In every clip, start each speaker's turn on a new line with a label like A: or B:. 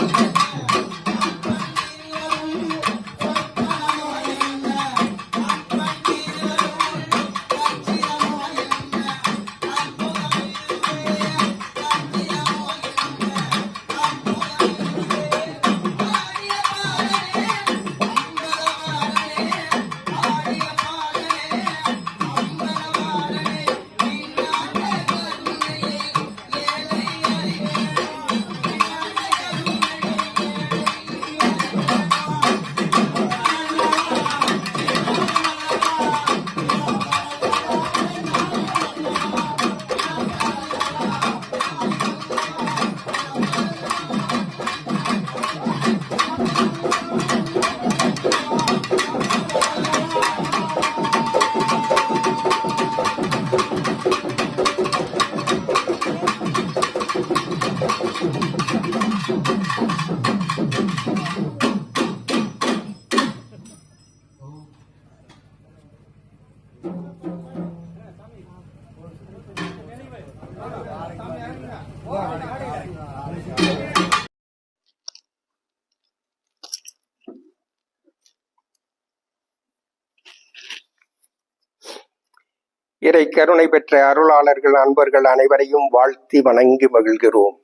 A: Música இறை கருணை பெற்ற அருளாளர்கள் அன்பர்கள் அனைவரையும் வாழ்த்தி வணங்கி மகிழ்கிறோம்.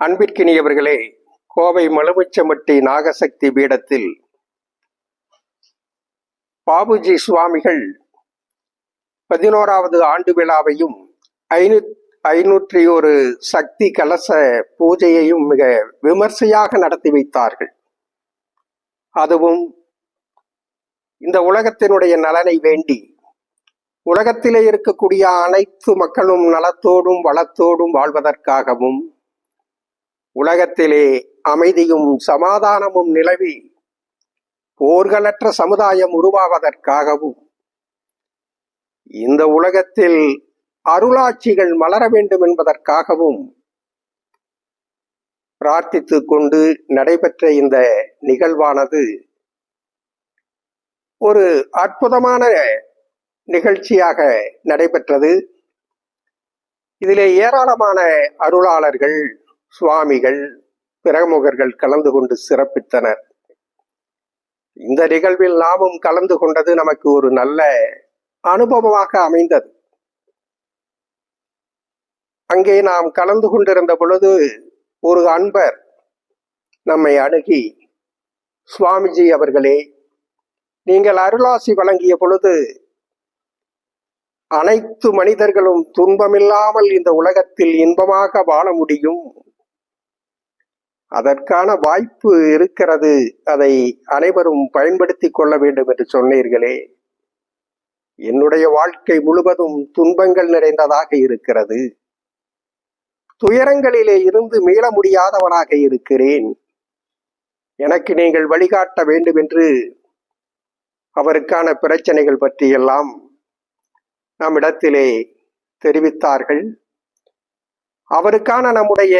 A: அன்பிற்கினியவர்களே கோவை மலுமிச்சமட்டி நாகசக்தி பீடத்தில் பாபுஜி சுவாமிகள் பதினோராவது ஆண்டு விழாவையும் ஐநூ ஐநூற்றி ஒரு சக்தி கலச பூஜையையும் மிக விமர்சையாக நடத்தி வைத்தார்கள். அதுவும் இந்த உலகத்தினுடைய நலனை வேண்டி உலகத்திலே இருக்கக்கூடிய அனைத்து மக்களும் நலத்தோடும் வளத்தோடும் வாழ்வதற்காகவும் உலகத்திலே அமைதியும் சமாதானமும் நிலவி போர்களற்ற சமுதாயம் உருவாவதற்காகவும் இந்த உலகத்தில் அருளாட்சிகள் மலர வேண்டும் என்பதற்காகவும் பிரார்த்தித்து கொண்டு நடைபெற்ற இந்த நிகழ்வானது ஒரு அற்புதமான நிகழ்ச்சியாக நடைபெற்றது. இதிலே ஏராளமான அருளாளர்கள் சுவாமிகள் பிரமுகர்கள் கலந்து கொண்டு சிறப்பித்தனர். இந்த நிகழ்வில் நாமும் கலந்து கொண்டது நமக்கு ஒரு நல்ல அனுபவமாக அமைந்தது. அங்கே நாம் கலந்து கொண்டிருந்த பொழுது ஒரு அன்பர் நம்மை அணுகி சுவாமிஜி அவர்களே நீங்கள் அருளாசி வழங்கிய பொழுது அனைத்து மனிதர்களும் துன்பமில்லாமல் இந்த உலகத்தில் இன்பமாக வாழ முடியும். அதற்கான வாய்ப்பு இருக்கிறது. அதை அனைவரும் பயன்படுத்திக் கொள்ள வேண்டும் என்று சொன்னீர்களே. என்னுடைய வாழ்க்கை முழுவதும் துன்பங்கள் நிறைந்ததாக இருக்கிறது. துயரங்களிலே இருந்து மீள முடியாதவனாக இருக்கிறேன். எனக்கு நீங்கள் வழிகாட்ட வேண்டும் என்று அவருக்கான பிரச்சனைகள் பற்றியெல்லாம் நம்மிடத்திலே தெரிவித்தார்கள். அவருக்கான நம்முடைய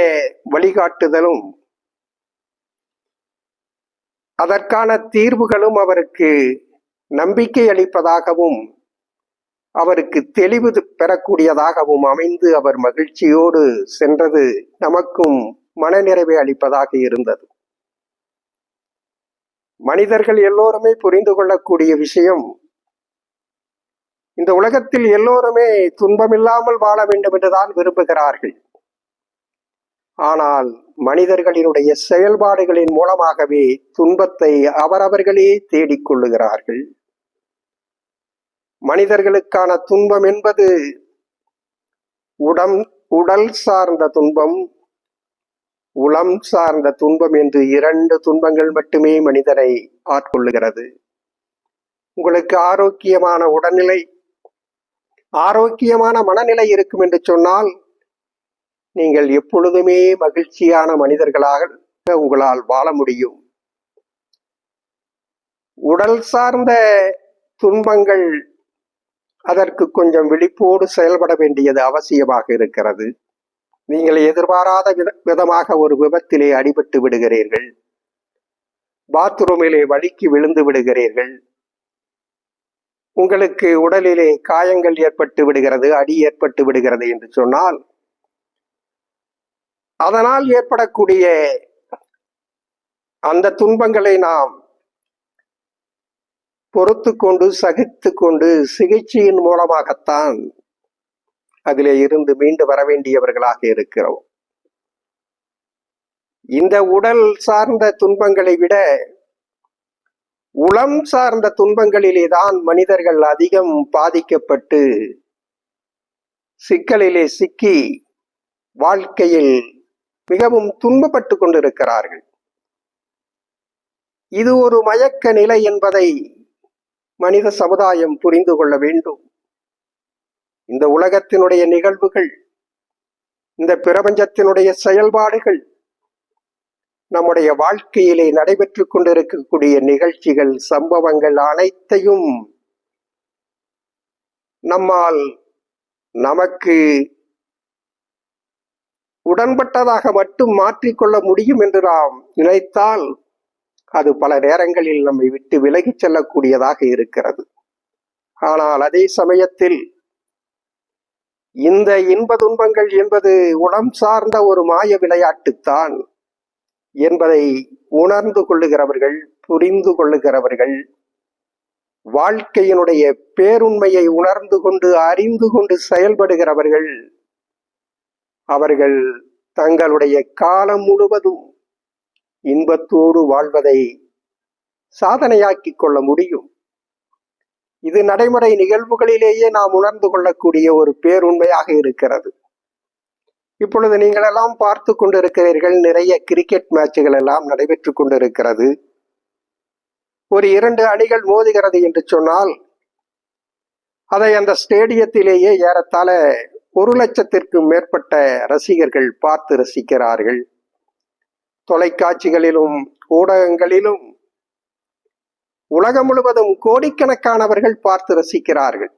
A: வழிகாட்டுதலும் அதற்கான தீர்வுகளும் அவருக்கு நம்பிக்கை அளிப்பதாகவும் அவருக்கு தெளிவு பெறக்கூடியதாகவும் அமைந்து அவர் மகிழ்ச்சியோடு சென்றது நமக்கும் மனநிறைவை அளிப்பதாக இருந்தது. மனிதர்கள் எல்லோருமே புரிந்து கொள்ளக்கூடிய விஷயம் இந்த உலகத்தில் எல்லோருமே துன்பமில்லாமல் வாழ வேண்டும் என்றுதான் விரும்புகிறார்கள். ஆனால் மனிதர்களினுடைய செயல்பாடுகளின் மூலமாகவே துன்பத்தை அவரவர்களே தேடிக்கொள்ளுகிறார்கள் மனிதர்களுக்கான துன்பம் என்பது உடம் உடல் சார்ந்த துன்பம் உளம் சார்ந்த துன்பம் என்று இரண்டு துன்பங்கள் மட்டுமே மனிதனை ஆட்கொள்ளுகிறது. உங்களுக்கு ஆரோக்கியமான உடல்நிலை ஆரோக்கியமான மனநிலை இருக்கும் என்று சொன்னால் நீங்கள் எப்பொழுதுமே மகிழ்ச்சியான மனிதர்களாக உங்களால் வாழ முடியும். உடல் சார்ந்த துன்பங்கள் அதற்கு கொஞ்சம் விழிப்போடு செயல்பட வேண்டியது அவசியமாக இருக்கிறது. நீங்கள் எதிர்பாராத விதமாக ஒரு விபத்திலே அடிபட்டு விடுகிறீர்கள். பாத்ரூமிலே வழுக்கி விழுந்து விடுகிறீர்கள். உங்களுக்கு உடலிலே காயங்கள் ஏற்பட்டு விடுகிறது அடி ஏற்பட்டு விடுகிறது என்று சொன்னால் அதனால் ஏற்படக்கூடிய அந்த துன்பங்களை நாம் பொறுத்து கொண்டு சகித்து கொண்டு சிகிச்சையின் மூலமாகத்தான் அதிலே இருந்து மீண்டு வர வேண்டியவர்களாக இருக்கிறோம். இந்த உடல் சார்ந்த துன்பங்களை விட உளம் சார்ந்த துன்பங்களிலே தான் மனிதர்கள் அதிகம் பாதிக்கப்பட்டு சிக்கலிலே சிக்கி வாழ்க்கையில் மிகவும் துன்பப்பட்டு கொண்டிருக்கிறார்கள். இது ஒரு மயக்க நிலை என்பதை மனித சமுதாயம் புரிந்து கொள்ள வேண்டும். இந்த உலகத்தினுடைய நிகழ்வுகள் இந்த பிரபஞ்சத்தினுடைய செயல்பாடுகள் நம்முடைய வாழ்க்கையிலே நடைபெற்று கொண்டிருக்கக்கூடிய நிகழ்ச்சிகள் சம்பவங்கள் அனைத்தையும் நம்மால் நமக்கு உடன்பட்டதாக மட்டும் மாற்றிக்கொள்ள முடியும் என்று நாம் நினைத்தால் அது பல நேரங்களில் நம்மை விட்டு விலகிச் செல்லக்கூடியதாக இருக்கிறது. ஆனால் அதே சமயத்தில் இந்த இன்ப துன்பங்கள் என்பது உடம் சார்ந்த ஒரு மாய விளையாட்டுத்தான். என்பதை உணர்ந்து கொள்ளுகிறவர்கள் புரிந்து கொள்ளுகிறவர்கள் வாழ்க்கையினுடைய பேருண்மையை உணர்ந்து கொண்டு அறிந்து கொண்டு செயல்படுகிறவர்கள் அவர்கள் தங்களுடைய காலம் முழுவதும் இன்பத்தோடு வாழ்வதை சாதனையாக்கிக் கொள்ள முடியும். இது நடைமுறை நிகழ்வுகளிலேயே நாம் உணர்ந்து கொள்ளக்கூடிய ஒரு பேருண்மையாக இருக்கிறது. இப்பொழுது நீங்கள் எல்லாம் பார்த்து கொண்டிருக்கிறீர்கள். நிறைய கிரிக்கெட் மேட்சுகள் எல்லாம் நடைபெற்று கொண்டிருக்கிறது. ஒரு இரண்டு அணிகள் மோதுகிறது என்று சொன்னால் அதை அந்த ஸ்டேடியத்திலேயே ஏறத்தாழ ஒரு லட்சத்திற்கும் மேற்பட்ட ரசிகர்கள் பார்த்து ரசிக்கிறார்கள். தொலைக்காட்சிகளிலும் ஊடகங்களிலும் உலகம் முழுவதும் கோடிக்கணக்கானவர்கள் பார்த்து ரசிக்கிறார்கள்.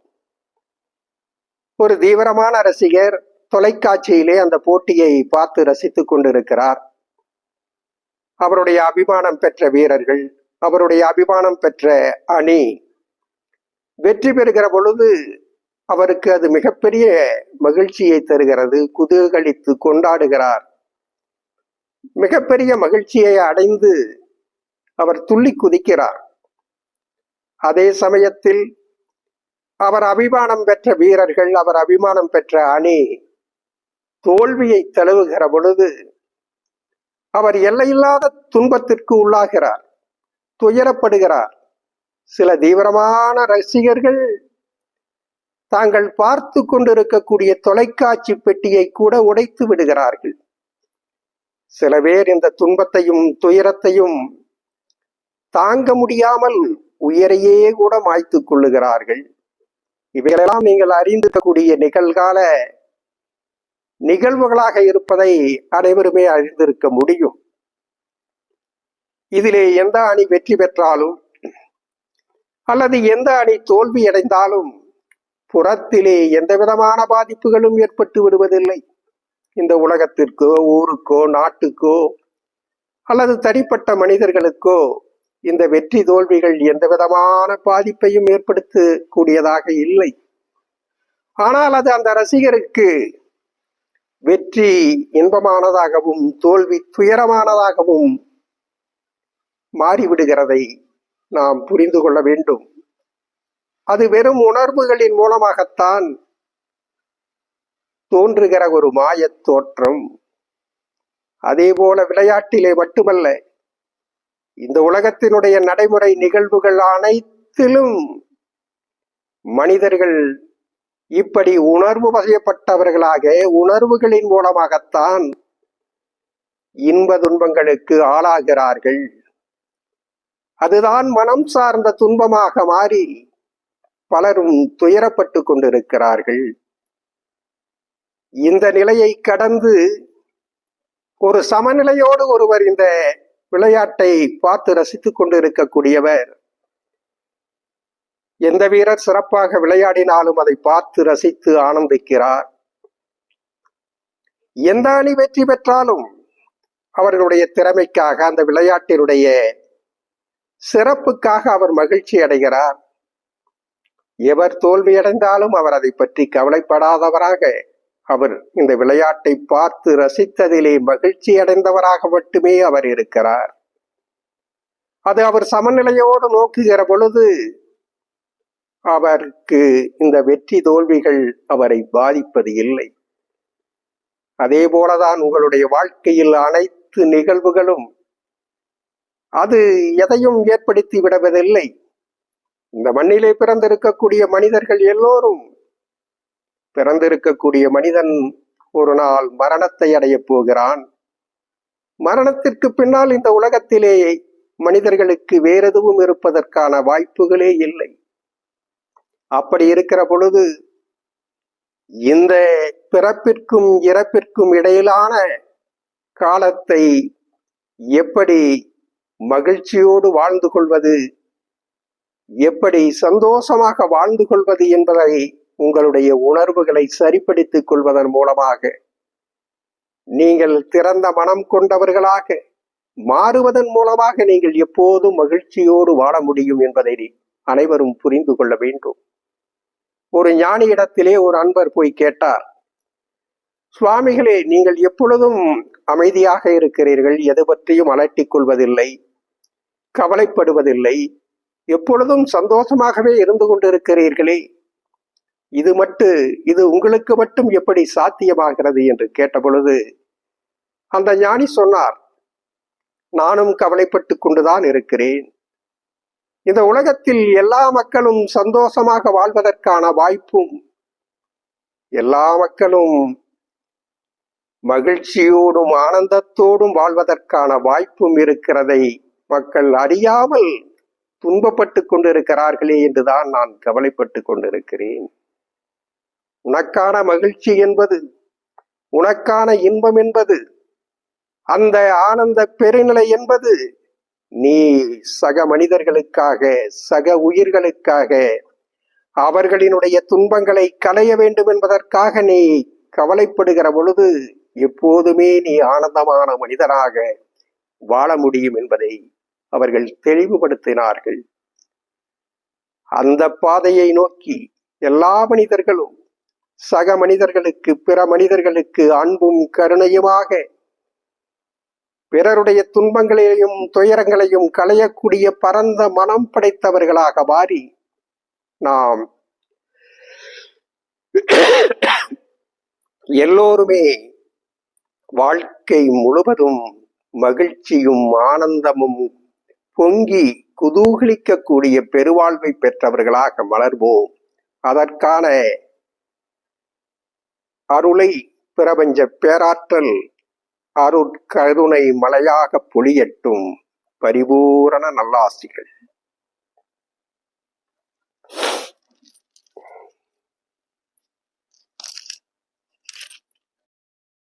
A: ஒரு தீவிரமான ரசிகர் தொலைக்காட்சியிலே அந்த போட்டியை பார்த்து ரசித்துக் கொண்டிருக்கிறார். அவருடைய அபிமானம் பெற்ற வீரர்கள் அவருடைய அபிமானம் பெற்ற அணி வெற்றி பெறுகிற பொழுது அவருக்கு அது மிகப்பெரிய மகிழ்ச்சியை தருகிறது. குதூகலித்து கொண்டாடுகிறார். மிகப்பெரிய மகிழ்ச்சியை அடைந்து அவர் துள்ளி குதிக்கிறார். அதே சமயத்தில் அவர் அபிமானம் பெற்ற வீரர்கள் அவர் அபிமானம் பெற்ற அணி தோல்வியை தழுவுகிற பொழுது அவர் எல்லையில்லாத துன்பத்திற்கு உள்ளாகிறார் துயரப்படுகிறார். சில தீவிரமான ரசிகர்கள் தாங்கள் பார்த்து கொண்டிருக்கக்கூடிய தொலைக்காட்சி பெட்டியை கூட உடைத்து விடுகிறார்கள். சில பேர் இந்த துன்பத்தையும் துயரத்தையும் தாங்க முடியாமல் உயரையே கூட மாய்த்து கொள்ளுகிறார்கள். இவைகளெல்லாம் நீங்கள் அறிந்திருக்கக்கூடிய நிகழ்கால நிகழ்வுகளாக இருப்பதை அனைவருமே அறிந்திருக்க முடியும். இதிலே எந்த அணி வெற்றி பெற்றாலும் அல்லது எந்த அணி தோல்வி அடைந்தாலும் புறத்திலே எந்த விதமான பாதிப்புகளும் ஏற்பட்டு விடுவதில்லை. இந்த உலகத்திற்கோ ஊருக்கோ நாட்டுக்கோ அல்லது தனிப்பட்ட மனிதர்களுக்கோ இந்த வெற்றி தோல்விகள் எந்த விதமான பாதிப்பையும் ஏற்படுத்த கூடியதாக இல்லை. ஆனால் அது அந்த ரசிகருக்கு வெற்றி இன்பமானதாகவும் தோல்வி துயரமானதாகவும் மாறிவிடுகிறதை நாம் புரிந்து கொள்ள வேண்டும். அது வெறும் உணர்வுகளின் மூலமாகத்தான் தோன்றுகிற ஒரு மாயத் தோற்றம். அதே போல விளையாட்டிலே மட்டுமல்ல இந்த உலகத்தினுடைய நடைமுறை நிகழ்வுகள் அனைத்திலும் மனிதர்கள் இப்படி உணர்வு வகையப்பட்டவர்களாக உணர்வுகளின் மூலமாகத்தான் இன்ப துன்பங்களுக்கு ஆளாகிறார்கள். அதுதான் மனம் சார்ந்த துன்பமாக மாறி பலரும் துயரப்பட்டு கொண்டிருக்கிறார்கள். இந்த நிலையை கடந்து ஒரு சமநிலையோடு ஒருவர் இந்த விளையாட்டை பார்த்து ரசித்துக் கொண்டிருக்கக்கூடியவர் எந்த வீரர் சிறப்பாக விளையாடினாலும் அதை பார்த்து ரசித்து ஆனந்திக்கிறார். எந்த அணி வெற்றி பெற்றாலும் அவர்களுடைய திறமைக்காக அந்த விளையாட்டினுடைய சிறப்புக்காக அவர் மகிழ்ச்சி அடைகிறார். எவர் தோல்வியடைந்தாலும் அவர் அதை பற்றி கவலைப்படாதவராக அவர் இந்த விளையாட்டை பார்த்து ரசித்ததிலே மகிழ்ச்சி அடைந்தவராக மட்டுமே அவர் இருக்கிறார். அது அவர் சமநிலையோடு நோக்குகிற பொழுது அவருக்கு இந்த வெற்றி தோல்விகள் அவரை பாதிப்பது இல்லை. அதே போலதான் உங்களுடைய வாழ்க்கையில் அனைத்து நிகழ்வுகளும் அது எதையும் ஏற்படுத்தி விடுவதில்லை. இந்த மண்ணிலே பிறந்திருக்கக்கூடிய மனிதர்கள் எல்லோரும் பிறந்திருக்கக்கூடிய மனிதன் ஒரு நாள் மரணத்தை அடையப் போகிறான். மரணத்திற்கு பின்னால் இந்த உலகத்திலே மனிதர்களுக்கு வேறெதுவும் இருப்பதற்கான வாய்ப்புகளே இல்லை. அப்படி இருக்கிற பொழுது இந்த பிறப்பிற்கும் இறப்பிற்கும் இடையிலான காலத்தை எப்படி மகிழ்ச்சியோடு வாழ்ந்து கொள்வது எப்படி சந்தோஷமாக வாழ்ந்து கொள்வது என்பதை உங்களுடைய உணர்வுகளை சரிப்படுத்திக் கொள்வதன் மூலமாக நீங்கள் திறந்த மனம் கொண்டவர்களாக மாறுவதன் மூலமாக நீங்கள் எப்போதும் மகிழ்ச்சியோடு வாழ முடியும் என்பதை அனைவரும் புரிந்து கொள்ள வேண்டும். ஒரு ஞானியிடத்திலே ஒரு அன்பர் போய் கேட்டார் சுவாமிகளே நீங்கள் எப்பொழுதும் அமைதியாக இருக்கிறீர்கள்? எது பற்றியும் அலட்டிக் கொள்வதில்லை கவலைப்படுவதில்லை எப்பொழுதும் சந்தோஷமாகவே இருந்து கொண்டிருக்கிறீர்களே? இது மட்டு இது உங்களுக்கு மட்டும் எப்படி சாத்தியமாகிறது? என்று கேட்டபொழுது அந்த ஞானி சொன்னார் நானும் கவலைப்பட்டு கொண்டுதான் இருக்கிறேன். இந்த உலகத்தில் எல்லா மக்களும் சந்தோஷமாக வாழ்வதற்கான வாய்ப்பும் எல்லா மக்களும் மகிழ்ச்சியோடும் ஆனந்தத்தோடும் வாழ்வதற்கான வாய்ப்பும் இருக்கிறதை மக்கள் அறியாமல் துன்பப்பட்டு கொண்டிருக்கிறார்களே என்றுதான் நான் கவலைப்பட்டு கொண்டிருக்கிறேன். உனக்கான மகிழ்ச்சி என்பது உனக்கான இன்பம் என்பது அந்த ஆனந்த பெருநிலை என்பது நீ சக மனிதர்களுக்காக சக உயிர்களுக்காக அவர்களினுடைய துன்பங்களை களைய வேண்டும் என்பதற்காக நீ கவலைப்படுகிற பொழுது எப்போதுமே நீ ஆனந்தமான மனிதனாக வாழ முடியும் என்பதை அவர்கள் தெளிவுபடுத்தினார்கள். அந்த பாதையை நோக்கி எல்லா மனிதர்களும் சக மனிதர்களுக்கு பிற மனிதர்களுக்கு அன்பும் கருணையுமாக பிறருடைய துன்பங்களையும் துயரங்களையும் களையக்கூடிய பரந்த மனம் படைத்தவர்களாக மாறி நாம் எல்லோருமே வாழ்க்கை முழுவதும் மகிழ்ச்சியும் ஆனந்தமும் பொங்கி குதூகலிக்கக்கூடிய பெருவாழ்வை பெற்றவர்களாக மலர்வோம். அதற்கான அருளை பிரபஞ்ச பேராற்றல் அருட்கருணை மலையாக பொழியட்டும். பரிபூரண நல்லாசிகள்.